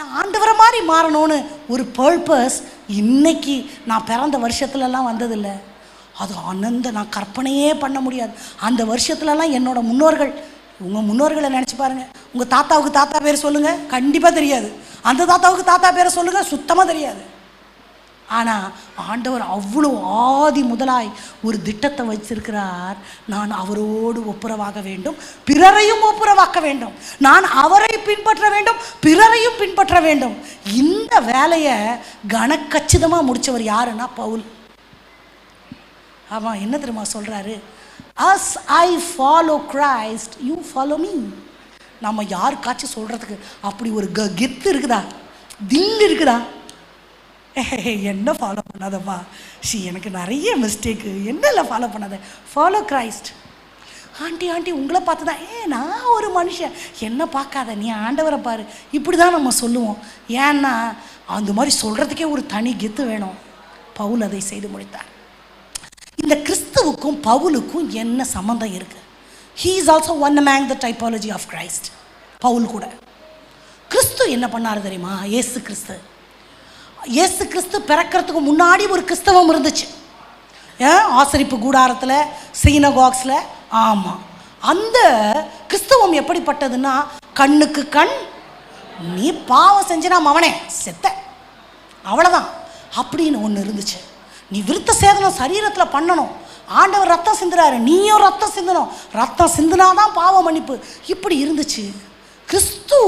நான் ஆண்டவரை மாதிரி மாறணும்னு ஒரு பர்பஸ் இன்னைக்கு நான் பிறந்த வருஷத்துலலாம் வந்ததில்லை. அது அனந்த நான் கற்பனையே பண்ண முடியாது. அந்த வருஷத்துலலாம் என்னோட முன்னோர்கள் உங்கள் முன்னோர்களை நினச்சி பாருங்கள் உங்கள் தாத்தாவுக்கு தாத்தா பேர் சொல்லுங்கள் கண்டிப்பாக தெரியாது. அந்த தாத்தாவுக்கு தாத்தா பேரை சொல்லுங்கள் சுத்தமாக தெரியாது. ஆனால் ஆண்டவர் அவ்வளோ ஆதி முதலாய் ஒரு திட்டத்தை வச்சிருக்கிறார். நான் அவரோடு ஒப்புரவாக வேண்டும் பிறரையும் ஒப்புரவாக்க வேண்டும். நான் அவரை பின்பற்ற வேண்டும் பிறரையும் பின்பற்ற வேண்டும். இந்த வேலையை கனக்கச்சிதமாக முடித்தவர் யாருன்னா பவுல். ஆமாம் என்ன தெரியுமா சொல்கிறாரு as I follow Christ you follow me நம்ம யாருக்காச்சும் சொல்கிறதுக்கு அப்படி ஒரு க கெத்து இருக்குதா? தில் இருக்குதா? என்ன ஃபாலோ பண்ணாதப்பா ஷி எனக்கு நிறைய மிஸ்டேக்கு என்னெல்லாம் ஃபாலோ பண்ணாத? ஃபாலோ கிரைஸ்ட் ஆண்டி ஆண்டி உங்களை பார்த்து தான் ஏ நான் ஒரு மனுஷன். என்ன பார்க்காத நீ ஆண்டவரை பாரு. இப்படி தான் நம்ம சொல்லுவோம். ஏன்னா அந்த மாதிரி சொல்கிறதுக்கே ஒரு தனி கெத்து வேணும். பவுல் அதை செய்து முடித்தார். இந்த கிறிஸ்துவுக்கும் பவுலுக்கும் என்ன சம்மந்தம் இருக்குது he is also one among the typology of Christ Paul கூட. கிறிஸ்து என்ன பண்ணார் தெரியுமா? இயேசு கிறிஸ்து. இயேசு கிறிஸ்து பிறக்கிறதுக்கு முன்னாடி ஒரு கிறிஸ்தவம் இருந்துச்சு. ஏன் ஆசரிப்பு கூடாரத்தில் சீனகாக்ஸில் ஆமாம் அந்த கிறிஸ்தவம் எப்படிப்பட்டதுன்னா கண்ணுக்கு கண் நீ பாவம் செஞ்சனா மவனே செத்த. அவ்வளோதான் அப்படின்னு ஒன்று இருந்துச்சு. நீ விருத்த சேதனம் சரீரத்தில் பண்ணணும். ஆண்டவர் ரத்தம் சிந்துறாரு நீயும் ரத்தம் சிந்தணும். ரத்தம் சிந்துனாதான் பாவ மன்னிப்பு. இப்படி இருந்துச்சு. கிறிஸ்து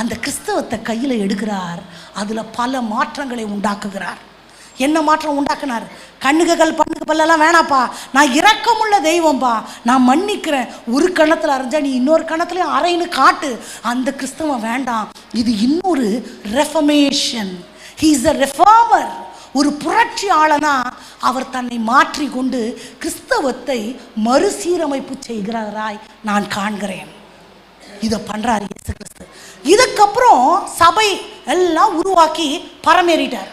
அந்த கிறிஸ்தவத்தை கையில் எடுக்கிறார். அதில் பல மாற்றங்களை உண்டாக்குகிறார். என்ன மாற்றம் உண்டாக்குனார்? கண்ணுகள் பண்ணுக்கு பல்லெல்லாம் வேணாப்பா. நான் இரக்கமுள்ள தெய்வம்பா. நான் மன்னிக்கிறேன். ஒரு கணத்தில் அரைஞ்சா நீ இன்னொரு கணத்துலையும் அரைன்னு காட்டு. அந்த கிறிஸ்தவம் வேண்டாம். இது இன்னொரு reformation he is a reformer ஒரு புரட்சியாளனா அவர் தன்னை மாற்றி கொண்டு கிறிஸ்தவத்தை மறுசீரமைப்பு செய்கிறாராய் நான் காண்கிறேன். இதை பண்றாரு இயேசு கிறிஸ்து. இதுக்கப்புறம் சபை எல்லாம் உருவாக்கி பரமேறிட்டார்.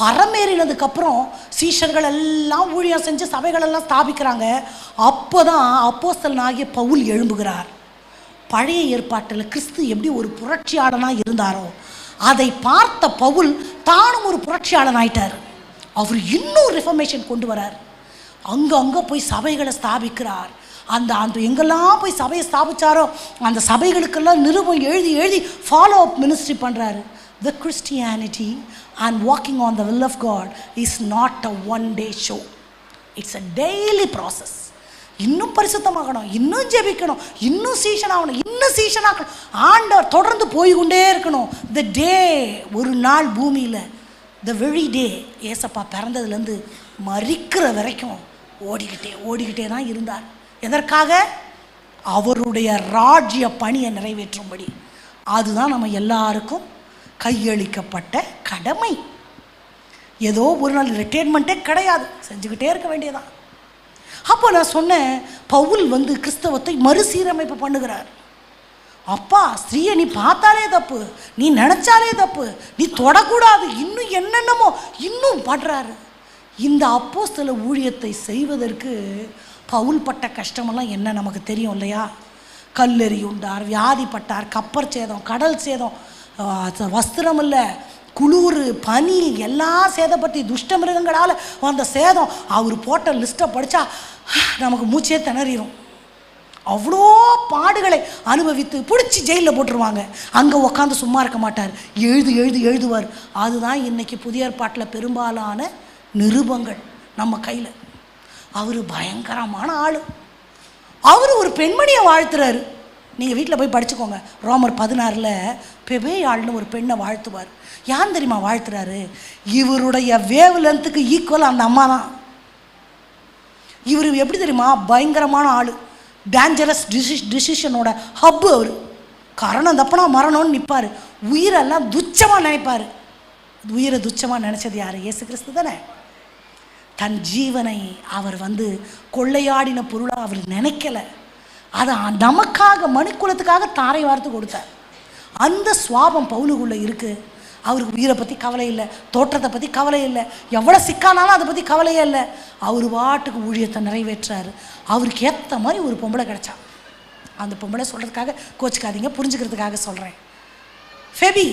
பரமேறினதுக்கப்புறம் சீஷர்கள் எல்லாம் ஊழியம் செஞ்சு சபைகள் எல்லாம் ஸ்தாபிக்கிறாங்க. அப்போ தான் அப்போஸ்தலன் ஆகிய பவுல் எழும்புகிறார். பழைய ஏற்பாட்டில் கிறிஸ்து எப்படி ஒரு புரட்சியாளனாக இருந்தாரோ அதை பார்த்த பவுல் தானும் ஒரு புரட்சியாளன் ஆயிட்டார் அவர் இன்னும் ரிஃபர்மேஷன் கொண்டு வரார். அங்கே அங்கே போய் சபைகளை ஸ்தாபிக்கிறார். அந்த அந்த எங்கெல்லாம் போய் சபையை ஸ்தாபிச்சாரோ அந்த சபைகளுக்கெல்லாம் நிருபம் எழுதி எழுதி ஃபாலோ அப் மினிஸ்ட்ரி பண்ணுறாரு the Christianity and walking on the will of God is not a one day show it's a daily process இன்னும் பரிசுத்தமாகணும் இன்னும் ஜெபிக்கணும் இன்னும் சீசன் ஆகணும் இன்னும் சீசன் ஆகணும். ஆண்டவர் தொடர்ந்து போய் கொண்டே இருக்கணும். த டே ஒரு நாள் பூமியில் த வெழி டே ஏசப்பா பிறந்ததுலேருந்து மறிக்கிற வரைக்கும் ஓடிக்கிட்டே ஓடிக்கிட்டே தான் இருந்தார். எதற்காக? அவருடைய ராஜ்ய பணியை நிறைவேற்றும்படி. அதுதான் நம்ம எல்லாருக்கும் கையளிக்கப்பட்ட கடமை. ஏதோ ஒரு நாள் ரிட்டையர்மெண்ட்டே கிடையாது. செஞ்சுக்கிட்டே இருக்க வேண்டியதான் அப்போ நான் சொன்னேன் பவுல் வந்து கிறிஸ்தவத்தை மறுசீரமைப்பு பண்ணுகிறார். அப்பா ஸ்திரீயை நீ பார்த்தாலே தப்பு. நீ நினச்சாலே தப்பு. நீ தொடக்கூடாது. இன்னும் என்னென்னமோ இன்னும் படுறாரு. இந்த அப்போ சில ஊழியத்தை செய்வதற்கு பவுல் பட்ட கஷ்டமெல்லாம் என்ன நமக்கு தெரியும் இல்லையா? கல்லெறி உண்டார் வியாதிப்பட்டார் கப்பர் சேதம் கடல் சேதம் வஸ்திரம் இல்லை குளிர் பனி எல்லாம் சேதப்பட்டு துஷ்ட மிருகங்களால் வந்த சேதம். அவர் போட்ட லிஸ்ட்டை படித்தா நமக்கு மூச்சே திணறிடும் அவ்வளோ பாடுகளை அனுபவித்து பிடிச்சி ஜெயிலில் போட்டுருவாங்க. அங்கே உட்காந்து சும்மா இருக்க மாட்டார். எழுது எழுது எழுதுவார். அதுதான் இன்றைக்கி புதிய ஏற்பாட்டில் பெரும்பாலான நிருபங்கள் நம்ம கையில். அவர் பயங்கரமான ஆள். அவர் ஒரு பெண்மணியை வாழ்த்துறாரு. நீங்கள் வீட்டில் போய் படிச்சுக்கோங்க. ரோமர் பதினாறில் பெபேயாள்னு ஒரு பெண்ணை வாழ்த்துவார். யான் தெரியுமா வாழ்த்துறாரு? இவருடைய வேவ் லென்த்துக்கு ஈக்குவல் அந்த அம்மா தான். இவர் எப்படி தெரியுமா? பயங்கரமான ஆள். டேஞ்சரஸ் டிசி டிசிஷனோட ஹப்பு அவர். கரணம் தப்புனா மரணம்னு நிற்பார் உயிரெல்லாம் துச்சமாக நினைப்பார். உயிரை துச்சமாக நினச்சது யார்? இயேசு கிறிஸ்து தானே. தன் ஜீவனை அவர் வந்து கொள்ளையாடின பொருளாக அவர் நினைக்கலை. அதை நமக்காக மணிக்குலத்துக்காக தாரை வார்த்து கொடுத்தார். அந்த சுவாபம் பவுலுக்குள்ளே இருக்குது அவருக்கு உயிரை பற்றி கவலை இல்லை தோற்றத்தை பற்றி கவலை இல்லை எவ்வளோ சிக்கானாலும் அதை பற்றி கவலையே இல்லை. அவர் பாட்டுக்கு ஊழியத்தை நிறைவேற்றாரு. அவருக்கு ஏற்ற மாதிரி ஒரு பொம்பளை கிடச்சா. அந்த பொம்பளை சொல்கிறதுக்காக கோச்சிக்காதீங்க புரிஞ்சுக்கிறதுக்காக சொல்கிறேன் ஃபெபி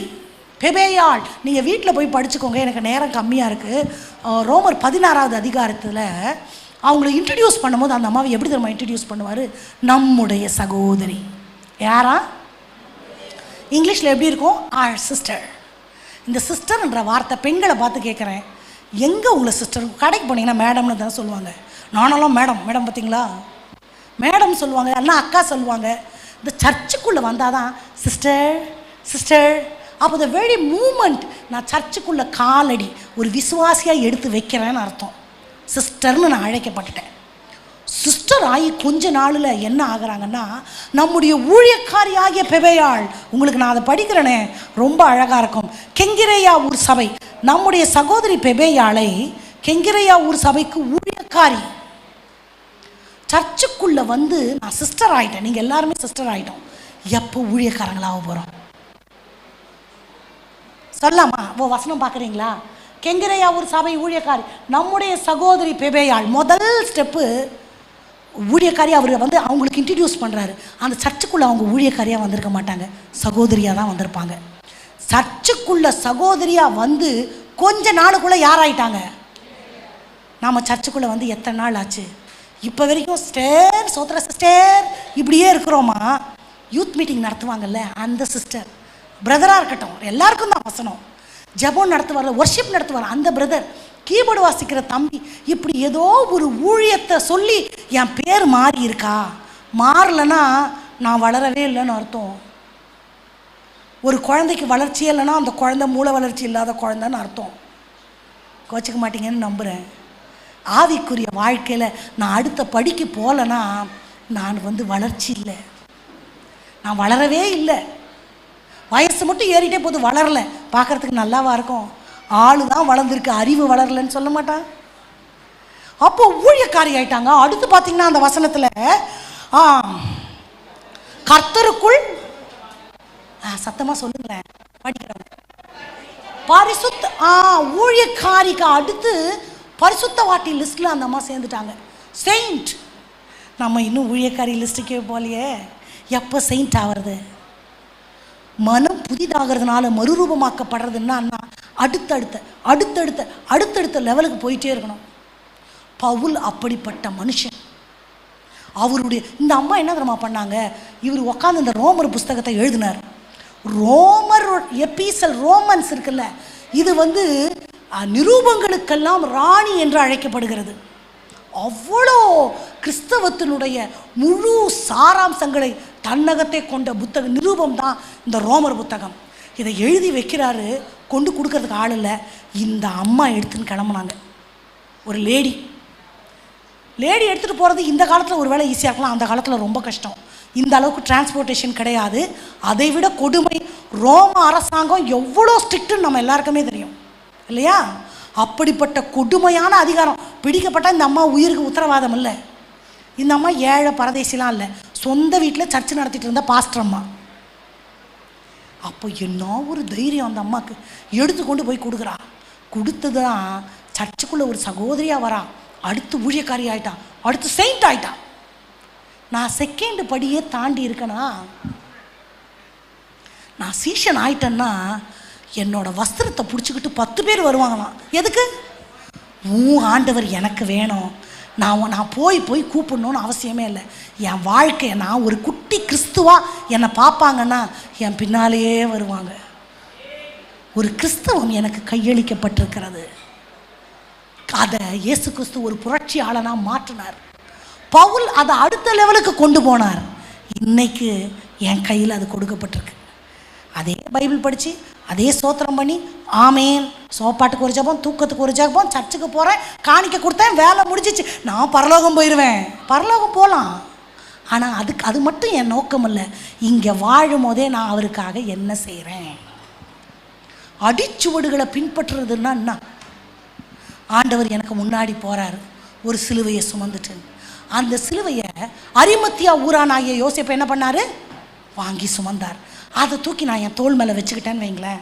பெபேயாள் நீங்கள் வீட்டில் போய் படிச்சுக்கோங்க எனக்கு நேரம் கம்மியாக இருக்குது ரோமர் பதினாறாவது அதிகாரத்தில் அவங்கள இன்ட்ரடியூஸ் பண்ணும்போது அந்த அம்மாவை எப்படி தெரியுமா இன்ட்ரடியூஸ் பண்ணுவார்? நம்முடைய சகோதரி. யாரா? இங்கிலீஷில் எப்படி இருக்கும்? ஆர் சிஸ்டர் இந்த சிஸ்டர்ன்ற வார்த்தை பெண்களை பார்த்து கேட்குறேன் எங்கே உங்களை சிஸ்டர் கடைக்கு போனீங்கன்னா மேடம்னு தானே சொல்லுவாங்க. நானெல்லாம் மேடம் மேடம் பார்த்தீங்களா? மேடம் சொல்லுவாங்க அண்ணா அக்கா சொல்லுவாங்க. இந்த சர்ச்சுக்குள்ளே வந்தால் தான் சிஸ்டர் சிஸ்டர் அப்போ த வெரி மூமெண்ட் நான் சர்ச்சுக்குள்ளே காலடி ஒரு விசுவாசியாக எடுத்து வைக்கிறேன்னு அர்த்தம். சிஸ்டர்னு நான் அழைக்கப்பட்டுட்டேன். சிஸ்டர் ஆகி கொஞ்ச நாளில் என்ன ஆகிறாங்கன்னா நம்முடைய ஊழியக்காரி ஆகிய பெவையாள் உங்களுக்கு நான் அதை படிக்கிறேனே ரொம்ப அழகாக இருக்கும். கெங்கிரையா ஊர் சபை. நம்முடைய சகோதரி பெபேயாளை கெங்கிரையா ஊர் சபைக்கு ஊழியக்காரி. சர்ச்சுக்குள்ளே வந்து நான் சிஸ்டர் ஆகிட்டேன் நீங்கள் எல்லாருமே சிஸ்டர் ஆகிட்டோம் எப்போ ஊழியக்காரங்களாக போகிறோம் சொல்லாமா ஓ வசனம் பார்க்குறீங்களா? கெங்கிரையா ஒரு சபை ஊழியக்காரி நம்முடைய சகோதரி பெபேயாள் முதல் ஸ்டெப்பு ஊழியக்காரி அவர் வந்து அவங்களுக்கு இன்ட்ரடியூஸ் பண்ணுறாரு அந்த சர்ச்சுக்குள்ளே அவங்க ஊழியக்காரியாக வந்திருக்க மாட்டாங்க. சகோதரியாக தான் வந்திருப்பாங்க. சர்ச்சுக்குள்ள சகோதரியாக வந்து கொஞ்ச நாளுக்குள்ளே யாராயிட்டாங்க? நாம் சர்ச்சுக்குள்ளே வந்து எத்தனை நாள் ஆச்சு? இப்போ வரைக்கும் ஸ்டேர் சோத்திர சிஸ்டர் இப்படியே இருக்கிறோமா? யூத் மீட்டிங் நடத்துவாங்கல்ல அந்த சிஸ்டர் பிரதராக இருக்கட்டும் எல்லாருக்கும் தான் வசனம். ஜெபம் நடத்துவார் ஒர்ஷிப் நடத்துவார் அந்த பிரதர் கீபோர்டு வாசிக்கிற தம்பி இப்படி ஏதோ ஒரு ஊழியத்தை சொல்லி என் பேர் மாறி இருக்கா? மாறலைன்னா நான் வளரவே இல்லைன்னு அர்த்தம். ஒரு குழந்தைக்கு வளர்ச்சியே இல்லைன்னா அந்த குழந்தை மூளை வளர்ச்சி இல்லாத குழந்தைன்னு அர்த்தம். கோச்சிக்க மாட்டீங்கன்னு நம்புகிறேன் ஆவிக்குரிய வாழ்க்கையில் நான் அடுத்த படிக்கு போகலன்னா நான் வந்து வளர்ச்சி இல்லை. நான் வளரவே இல்லை. வயசு மட்டும் ஏறிட்டே போது வளரல. பார்க்கறதுக்கு நல்லாவா இருக்கும்? ஆளு தான் வளர்ந்துருக்கு அறிவு வளரலன்னு சொல்ல மாட்டான். அப்போ ஊழியக்காரி ஆயிட்டாங்க. அடுத்து பார்த்தீங்கன்னா அந்த வசனத்தில் ஆ, கர்த்தருக்குள் ஆ, சொல்லுங்களேன் படிக்கிறவங்க. பரிசுத்த ஆ ஊழியக்காரிக்கு அடுத்து பரிசுத்த வாட்டி லிஸ்ட்டில் அந்த அம்மா சேர்ந்துட்டாங்க. செயின்ட் நம்ம இன்னும் ஊழியக்காரி லிஸ்ட்டுக்கே போகலையே. எப்போ செயின்ட் ஆகிறது மனம் புதிதாகிறதுனால மறுரூபமாக்கப்படுறதுன்னா அடுத்தடுத்த அடுத்தடுத்த அடுத்தடுத்த லெவலுக்கு போயிட்டே இருக்கணும். பவுல் அப்படிப்பட்ட மனுஷன். அவருடைய இந்த அம்மா என்ன தெரியுமா பண்ணாங்க? இவர் உட்காந்து இந்த ரோமர் புஸ்தகத்தை எழுதினார். ரோமர் எபிசல் ரோமன்ஸ் இருக்குல்ல இது வந்து நிரூபங்களுக்கெல்லாம் ராணி என்று அழைக்கப்படுகிறது. அவ்வளோ கிறிஸ்தவத்தினுடைய முழு சாராம்சங்களை தன்னகத்தை கொண்ட புத்தக நிரூபம் தான் இந்த ரோமர் புத்தகம். இதை எழுதி வைக்கிறாரு கொண்டு கொடுக்கறதுக்கு ஆள் இல்லை. இந்த அம்மா எடுத்துன்னு கிளம்புனாங்க. ஒரு லேடி. லேடி எடுத்துகிட்டு போகிறது இந்த காலத்தில் ஒரு வேளை ஈஸியாக இருக்கலாம். அந்த காலத்தில் ரொம்ப கஷ்டம். இந்த அளவுக்கு டிரான்ஸ்போர்ட்டேஷன் கிடையாது. அதை விட கொடுமை. ரோம அரசாங்கம் எவ்வளோ ஸ்ட்ரிக்ட்டுன்னு நம்ம எல்லாருக்குமே தெரியும். இல்லையா? அப்படிப்பட்ட கொடுமையான அதிகாரம். பிடிக்கப்பட்ட இந்த அம்மா உயிருக்கு உத்தரவாதம் இல்லை. இந்த அம்மா ஏழை பரதேசிலாம் இல்லை. சொந்த வீட்டில் சர்ச்சு நடத்திட்டு இருந்தால் பாஸ்டர் அம்மா. அப்போ என்ன ஒரு தைரியம் அந்த அம்மாவுக்கு எடுத்து கொண்டு போய் கொடுக்குறா. கொடுத்தது தான் சர்ச்சுக்குள்ளே ஒரு சகோதரியாக வரா. அடுத்து ஊழியக்காரி ஆயிட்டான் அடுத்து செயின்ட் ஆயிட்டான் நான் செகண்ட் படியே தாண்டி இருக்கேனா? நான் சீஷன் ஆயிட்டேன்னா என்னோட வஸ்திரத்தை பிடிச்சிக்கிட்டு பத்து பேர் வருவாங்களாம். எதுக்கு? உன் ஆண்டவர் எனக்கு வேணும். நான் நான் போய் போய் கூப்பிடணும்னு அவசியமே இல்லை. என் வாழ்க்கையை நான் ஒரு குட்டி கிறிஸ்துவா என்னை பார்ப்பாங்கன்னா என் பின்னாலேயே வருவாங்க. ஒரு கிறிஸ்தவம் எனக்கு கையளிக்கப்பட்டிருக்கிறது. அதை இயேசு கிறிஸ்து ஒரு புரட்சியாளனாக மாற்றினார். பவுல் அதை அடுத்த லெவலுக்கு கொண்டு போனார். இன்னைக்கு என் கையில் அது கொடுக்கப்பட்டிருக்கு. அதே பைபிள் படித்து அதே சோத்திரம் பண்ணி ஆமேன். சோப்பாட்டுக்கு ஒரு ஜபம் தூக்கத்துக்கு ஒரு ஜபம் சர்ச்சுக்கு போகிறேன் காணிக்க கொடுத்தேன் வேலை முடிஞ்சிச்சு. நான் பரலோகம் போயிடுவேன் பரலோகம் போகலாம் ஆனால் அதுக்கு அது மட்டும் என் நோக்கம் இல்லை. இங்கே வாழும் போதே நான் அவருக்காக என்ன செய்கிறேன் அடிச்சுவடுகளை பின்பற்றுறதுன்னா என்ன? ஆண்டவர் எனக்கு முன்னாடி போகிறாரு ஒரு சிலுவையை சுமந்துட்டு. அந்த சிலுவையை அரிமத்தியா ஊரானாகிய யோசிப்பை என்ன பண்ணாரு? வாங்கி சுமந்தார். அதை தூக்கி நான் என் தோள் மேலே வச்சுக்கிட்டேன்னு வைங்களேன்.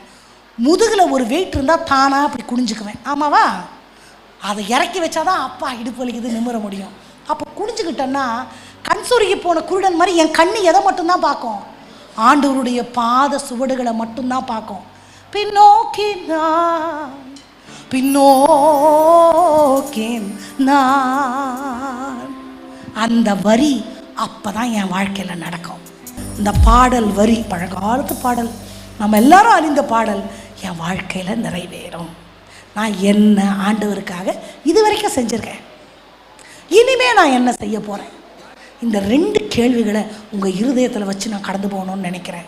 முதுகில் ஒரு வெயிட் இருந்தால் தானாக அப்படி குனிஞ்சுக்குவேன். ஆமாவா? அதை இறக்கி வச்சாதான் அப்பா இடுப்பு வலிக்குது நிமிர முடியும். அப்போ குனிஞ்சுக்கிட்டேன்னா கண் சுருகி போன குருடன் மாதிரி என் கண் எதை மட்டும்தான் பார்க்கும்? ஆண்டவருடைய பாத சுவடுகளை மட்டும்தான் பார்க்கும். பின்னோக்கி நான் பின்னோக்கி நான். அந்த வரி அப்போ தான் என் வாழ்க்கையில் நடக்கும். இந்த பாடல் வரி பழங்காலத்து பாடல். நம்ம எல்லாரும் அறிந்த பாடல் என் வாழ்க்கையில் நிறைவேறும். நான் என்ன ஆண்டவருக்காக இது வரைக்கும் செஞ்சுருக்கேன். இனிமே நான் என்ன செய்ய போகிறேன் இந்த ரெண்டு கேள்விகளை உங்கள் இருதயத்தில் வச்சு நான் கடந்து போகணும்னு நினைக்கிறேன்.